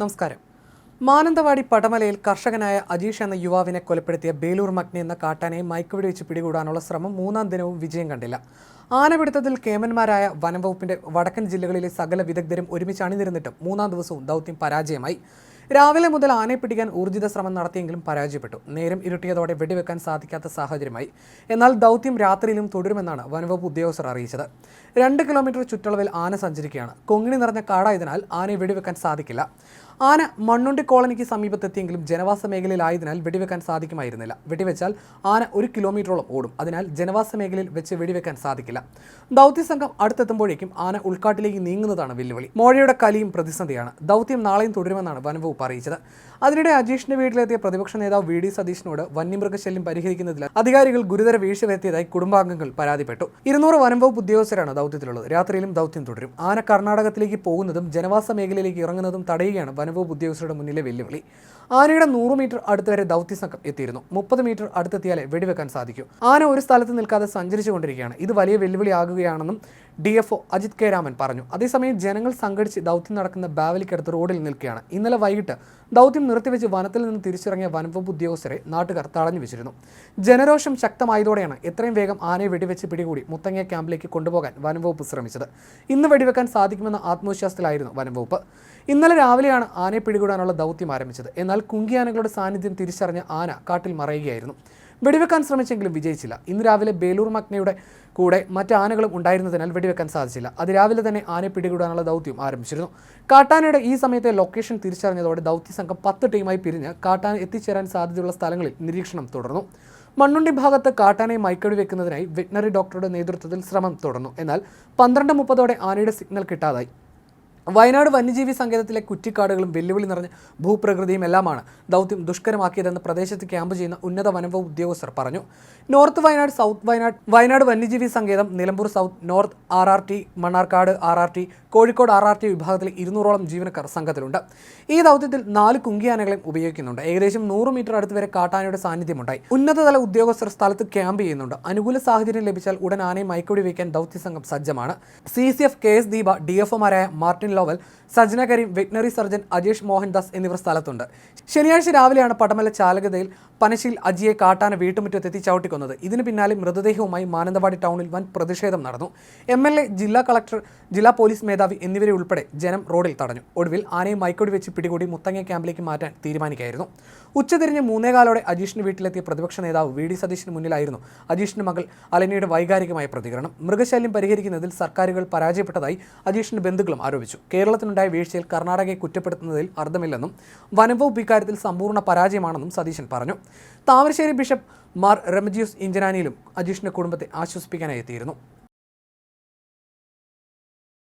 നമസ്കാരം. മാനന്തവാടി പടമലയിൽ കർഷകനായ അജീഷ് എന്ന യുവാവിനെ കൊലപ്പെടുത്തിയ ബേലൂർ മഗ്നി എന്ന കാട്ടാനയെ മയക്കുവെടി വെച്ച് പിടികൂടാനുള്ള ശ്രമം മൂന്നാം ദിനവും വിജയം കണ്ടില്ല. ആനപിടുത്തത്തിൽ കേമന്മാരായ വനംവകുപ്പിന്റെ വടക്കൻ ജില്ലകളിലെ സകല വിദഗ്ധരും ഒരുമിച്ച് അണിനിരുന്നിട്ടും മൂന്നാം ദിവസവും ദൗത്യം പരാജയമായി. രാവിലെ മുതൽ ആനയെ പിടിക്കാൻ ഊർജിത ശ്രമം നടത്തിയെങ്കിലും പരാജയപ്പെട്ടു. നേരം ഇരുട്ടിയതോടെ വെടിവെക്കാൻ സാധിക്കാത്ത സാഹചര്യമായി. എന്നാൽ ദൗത്യം രാത്രിയിലും തുടരുമെന്നാണ് വനംവകുപ്പ് ഉദ്യോഗസ്ഥർ അറിയിച്ചത്. രണ്ട് കിലോമീറ്റർ ചുറ്റളവിൽ ആന സഞ്ചരിക്കുകയാണ്. കൊങ്ങിണി നിറഞ്ഞ കാടായതിനാൽ ആനയെ വെടിവെക്കാൻ സാധിക്കില്ല. ആന മണ്ണുണ്ടി കോളനിക്ക് സമീപത്തെത്തിയെങ്കിലും ജനവാസ മേഖലയിലായതിനാൽ വെടിവെക്കാൻ സാധിക്കുമായിരുന്നില്ല. വെടിവെച്ചാൽ ആന ഒരു കിലോമീറ്ററോളം ഓടും. അതിനാൽ ജനവാസ മേഖലയിൽ വെച്ച് വെടിവെക്കാൻ സാധിക്കില്ല. ദൗത്യ സംഘം അടുത്തെത്തുമ്പോഴേക്കും ആന ഉൾക്കാട്ടിലേക്ക് നീങ്ങുന്നതാണ് വെല്ലുവിളി. മോഴയുടെ കലിയും പ്രതിസന്ധിയാണ്. ദൗത്യം നാളെയും തുടരുമെന്നാണ് വനംവകുപ്പ് അറിയിച്ചത്. അതിനിടെ അജീഷിന്റെ വീട്ടിലെത്തിയ പ്രതിപക്ഷ നേതാവ് വി. ഡി. സതീഷിനോട് വന്യമൃഗശല്യം പരിഹരിക്കുന്നതിൽ അധികാരികൾ ഗുരുതര വീഴ്ച വരുത്തിയതായി കുടുംബാംഗങ്ങൾ പരാതിപ്പെട്ടു. ഇരുന്നൂറ് വനംവകുപ്പ് ഉദ്യോഗസ്ഥരാണ് ദൗത്യത്തിലുള്ളത്. രാത്രിയിലും ദൗത്യം തുടരും. ആന കർണാടകത്തിലേക്ക് പോകുന്നതും ജനവാസ മേഖലയിലേക്ക് ഇറങ്ങുന്നതും തടയുകയാണ് വനംവകുപ്പ് ഉദ്യോഗസ്ഥരുടെ മുന്നിലെ വെല്ലുവിളി. ആനയുടെ നൂറ് മീറ്റർ അടുത്ത് വരെ ദൗത്യ സംഘം എത്തിയിരുന്നു. മുപ്പത് മീറ്റർ അടുത്തെത്തിയാലേ വെടിവെക്കാൻ സാധിക്കൂ. ആന ഒരു സ്ഥലത്ത് നിൽക്കാതെ സഞ്ചരിച്ചുകൊണ്ടിരിക്കുകയാണ് ഇത് വലിയ വെല്ലുവിളിയാകുകയാണെന്നും D F O Ajith K Raman പറഞ്ഞു. അതേസമയം ജനങ്ങൾ സംഘടിച്ച് ദൗത്യം നടക്കുന്ന ബാവലിക്കടുത്ത് റോഡിൽ നിൽക്കുകയാണ്. ഇന്നലെ വൈകിട്ട് ദൗത്യം നിർത്തിവെച്ച് വനത്തിൽ നിന്ന് തിരിച്ചിറങ്ങിയ വനംവകുപ്പ് ഉദ്യോഗസ്ഥരെ നാട്ടുകാർ തടഞ്ഞു വെച്ചിരുന്നു. ജനരോഷം ശക്തമായതോടെയാണ് എത്രയും വേഗം ആനയെ വെടിവെച്ച് പിടികൂടി മുത്തങ്ങ ക്യാമ്പിലേക്ക് കൊണ്ടുപോകാൻ വനംവകുപ്പ് ശ്രമിച്ചത്. ഇന്ന് വെടിവെക്കാൻ സാധിക്കുമെന്ന ആത്മവിശ്വാസത്തിലായിരുന്നു വനംവകുപ്പ്. ഇന്നലെ രാവിലെയാണ് ആനയെ പിടികൂടാനുള്ള ദൗത്യം ആരംഭിച്ചത്. എന്നാൽ കുങ്കിയാനകളുടെ സാന്നിധ്യം തിരിച്ചറിഞ്ഞ ആന കാട്ടിൽ മറയുകയായിരുന്നു. വെടിവെക്കാൻ ശ്രമിച്ചെങ്കിലും വിജയിച്ചില്ല. ഇന്ന് രാവിലെ ബേലൂർ മഗ്നയുടെ കൂടെ മറ്റ് ആനകളും ഉണ്ടായിരുന്നതിനാൽ വെടിവെക്കാൻ സാധിച്ചില്ല. അത് രാവിലെ തന്നെ ആനയെ പിടികൂടാനുള്ള ദൗത്യം ആരംഭിച്ചിരുന്നു. കാട്ടാനയുടെ ഈ സമയത്തെ ലൊക്കേഷൻ തിരിച്ചറിഞ്ഞതോടെ ദൗത്യ സംഘം പത്ത് ടീമായി പിരിഞ്ഞ് കാട്ടാന എത്തിച്ചേരാൻ സാധ്യതയുള്ള സ്ഥലങ്ങളിൽ നിരീക്ഷണം തുടർന്നു. മണ്ണുണ്ടി ഭാഗത്ത് കാട്ടാനയെ മൈക്കടി വെക്കുന്നതിനായി വെറ്റിനറി ഡോക്ടറുടെ നേതൃത്വത്തിൽ ശ്രമം തുടർന്നു. എന്നാൽ പന്ത്രണ്ട് മുപ്പതോടെ ആനയുടെ സിഗ്നൽ കിട്ടാതായി. വയനാട് വന്യജീവി സങ്കേതത്തിലെ കുറ്റിക്കാടുകളും വെല്ലുവിളി നിറഞ്ഞ ഭൂപ്രകൃതിയും എല്ലാമാണ്. ദൗത്യം ദുഷ്കരമാക്കിയതെന്ന് പ്രദേശത്ത് ക്യാമ്പ് ചെയ്യുന്ന ഉന്നത വനംവകുപ്പ് ഉദ്യോഗസ്ഥർ പറഞ്ഞു. നോർത്ത് വയനാട് സൗത്ത് വയനാട് വയനാട് വന്യജീവി സങ്കേതം Nilambur south north R R T Mannarkkad R R T Kozhikode R R T വിഭാഗത്തിലെ ഇരുന്നൂറോളം ജീവനക്കാർ സംഘത്തിലുണ്ട്. ഈ ദൗത്യത്തിൽ നാല് കുങ്കിയാനകളെയും ഉപയോഗിക്കുന്നുണ്ട്. ഏകദേശം നൂറ് മീറ്റർ അടുത്ത് വരെ കാട്ടാനയുടെ സാന്നിധ്യമുണ്ടായി. ഉന്നതതല ഉദ്യോഗസ്ഥർ സ്ഥലത്ത് ക്യാമ്പ് ചെയ്യുന്നുണ്ട്. അനുകൂല സാഹചര്യം ലഭിച്ചാൽ ഉടൻ ആനയെ മയക്കുടി വയ്ക്കാൻ ദൗത്യസംഘം സജ്ജമാണ്. C C F K S Deepa D F ഒമാരായ Martin Lovell Sajna Kareem veterinary surgeon Ajesh Mohandas എന്നിവർ സ്ഥലത്തുണ്ട്. ശനിയാഴ്ച രാവിലെയാണ് പടമല ചാലകതയിൽ പനശിൽ അജിയെ കാട്ടാന വീട്ടുമുറ്റത്തെത്തി ചവിട്ടിക്കൊന്നത്. ഇതിന് പിന്നാലെ മൃതദേഹവുമായി മാനന്തവാടി ടൗണിൽ വൻ പ്രതിഷേധം നടന്നു. എം എൽ എ ജില്ലാ കളക്ടർ ജില്ലാ പോലീസ് മേധാവി എന്നിവരെ ഉൾപ്പെടെ ജനം റോഡിൽ തടഞ്ഞു. ഒടുവിൽ ആനയെ മൈക്കൊടി വെച്ച് പിടികൂടി മുത്തങ്ങ ക്യാമ്പിലേക്ക് മാറ്റാൻ തീരുമാനിക്കുകയായിരുന്നു. ഉച്ചതിരിഞ്ഞ് മൂന്നേകാലോടെ അജീഷിന് വീട്ടിലെത്തിയ പ്രതിപക്ഷ നേതാവ് വി ഡി സതീഷിന് മുന്നിലായിരുന്നു അജീഷിന്റെ മകൾ അലനയുടെ വൈകാരികമായ പ്രതികരണം. മൃഗശല്യം പരിഹരിക്കുന്നതിൽ സർക്കാരുകൾ പരാജയപ്പെട്ടതായി അജീഷിന്റെ ബന്ധുക്കളും ആരോപിച്ചു. കേരളത്തിനുണ്ടായ വീഴ്ചയിൽ കർണാടകയെ കുറ്റപ്പെടുത്തുന്നതിൽ അർത്ഥമില്ലെന്നും വനംവകുപ്പ് ഇക്കാര്യത്തിൽ സമ്പൂർണ പരാജയമാണെന്നും സതീശൻ പറഞ്ഞു. താമരശ്ശേരി ബിഷപ്പ് മാർ റെമജിയൂസ് ഇഞ്ചനാനിയിലും അജീഷിന്റെ കുടുംബത്തെ ആശ്വസിപ്പിക്കാനായി എത്തിയിരുന്നു.